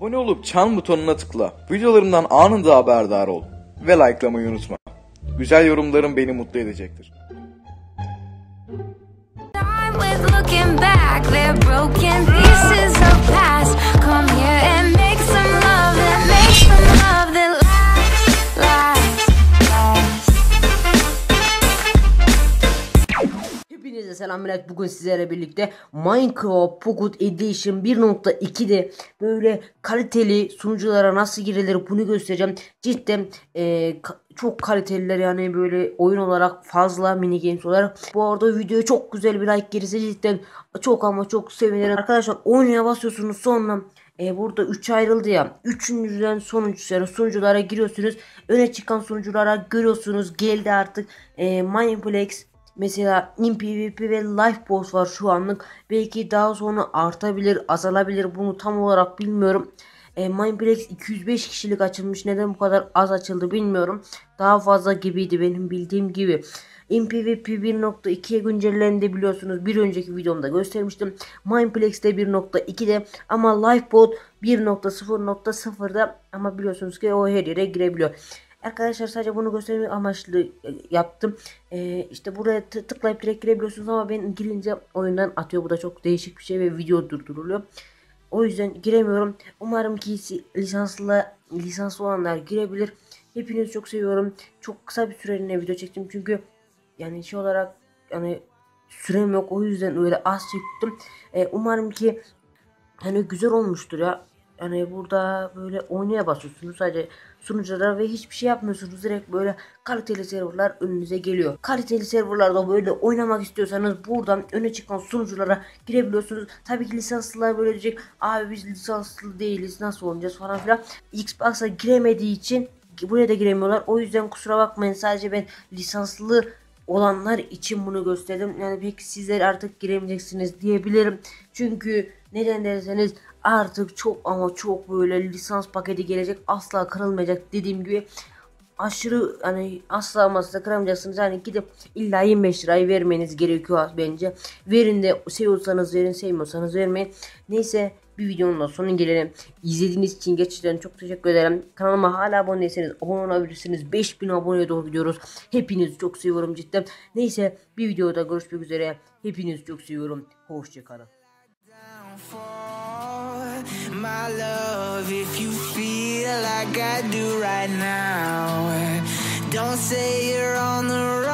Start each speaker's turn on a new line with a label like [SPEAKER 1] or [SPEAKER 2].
[SPEAKER 1] Abone olup çan butonuna tıkla. Videolarımdan anında haberdar ol. Ve likelamayı unutma. Güzel yorumların beni mutlu edecektir.
[SPEAKER 2] Selam millet. Bugün sizlerle birlikte Minecraft Pocket Edition 1.2'de böyle kaliteli sunuculara nasıl girilir bunu göstereceğim. Cidden e, çok kaliteliler yani böyle oyun olarak fazla mini games olarak. Bu arada videoya çok güzel bir like gelirse cidden çok ama çok sevinirim. Arkadaşlar oynaya basıyorsunuz sonra e, burada 3 ayrıldı ya. Üçüncüden sonuncusu yani sunuculara giriyorsunuz. Öne çıkan sunuculara görüyorsunuz. Geldi artık e, Mineplex Mesela in PvP ve Life Boss var şu anlık. Belki daha sonra artabilir, azalabilir. Bunu tam olarak bilmiyorum. E, Mineplex 205 kişilik açılmış. Neden bu kadar az açıldı bilmiyorum. Daha fazla gibiydi benim bildiğim gibi. In PvP 1.2'ye güncellendi biliyorsunuz. Bir önceki videomda göstermiştim. Mineplex'te 1.2'de ama Lifebot 1.0.0'da ama biliyorsunuz ki o her yere girebiliyor. Arkadaşlar sadece bunu göstermek amaçlı e, yaptım. Ee, işte buraya tı- tıklayıp direkt girebiliyorsunuz ama ben girince oyundan atıyor. Bu da çok değişik bir şey ve video durduruluyor. O yüzden giremiyorum. Umarım ki lisanslı lisanslı olanlar girebilir. Hepinizi çok seviyorum. Çok kısa bir süreliğine video çektim çünkü yani şey olarak yani sürem yok o yüzden öyle az çektim. Ee, umarım ki hani güzel olmuştur ya. Yani burada böyle oynaya basıyorsunuz sadece sunuculara ve hiçbir şey yapmıyorsunuz. Direkt böyle kaliteli serverlar önünüze geliyor. Kaliteli serverlarda böyle oynamak istiyorsanız buradan öne çıkan sunuculara girebiliyorsunuz. Tabii ki lisanslılar böyle diyecek. Abi biz lisanslı değiliz nasıl oynayacağız falan filan. Xbox'a giremediği için buraya da giremiyorlar. O yüzden kusura bakmayın sadece ben lisanslı olanlar için bunu gösterdim. Yani peki sizler artık giremeyeceksiniz diyebilirim. Çünkü neden derseniz artık çok ama çok böyle lisans paketi gelecek. Asla kırılmayacak dediğim gibi aşırı hani asla asla kıramayacaksınız. Yani gidip illa 25 lirayı vermeniz gerekiyor bence. Verin de seviyorsanız verin sevmiyorsanız vermeyin. Neyse bir videonun da sonuna gelelim. İzlediğiniz için gerçekten çok teşekkür ederim. Kanalıma hala abone değilseniz abone olabilirsiniz. 5000 aboneye doğru gidiyoruz. Hepinizi çok seviyorum cidden. Neyse bir videoda görüşmek üzere. Hepinizi çok seviyorum. Hoşçakalın.
[SPEAKER 3] my love if you feel like I do right now. Don't say you're on the run.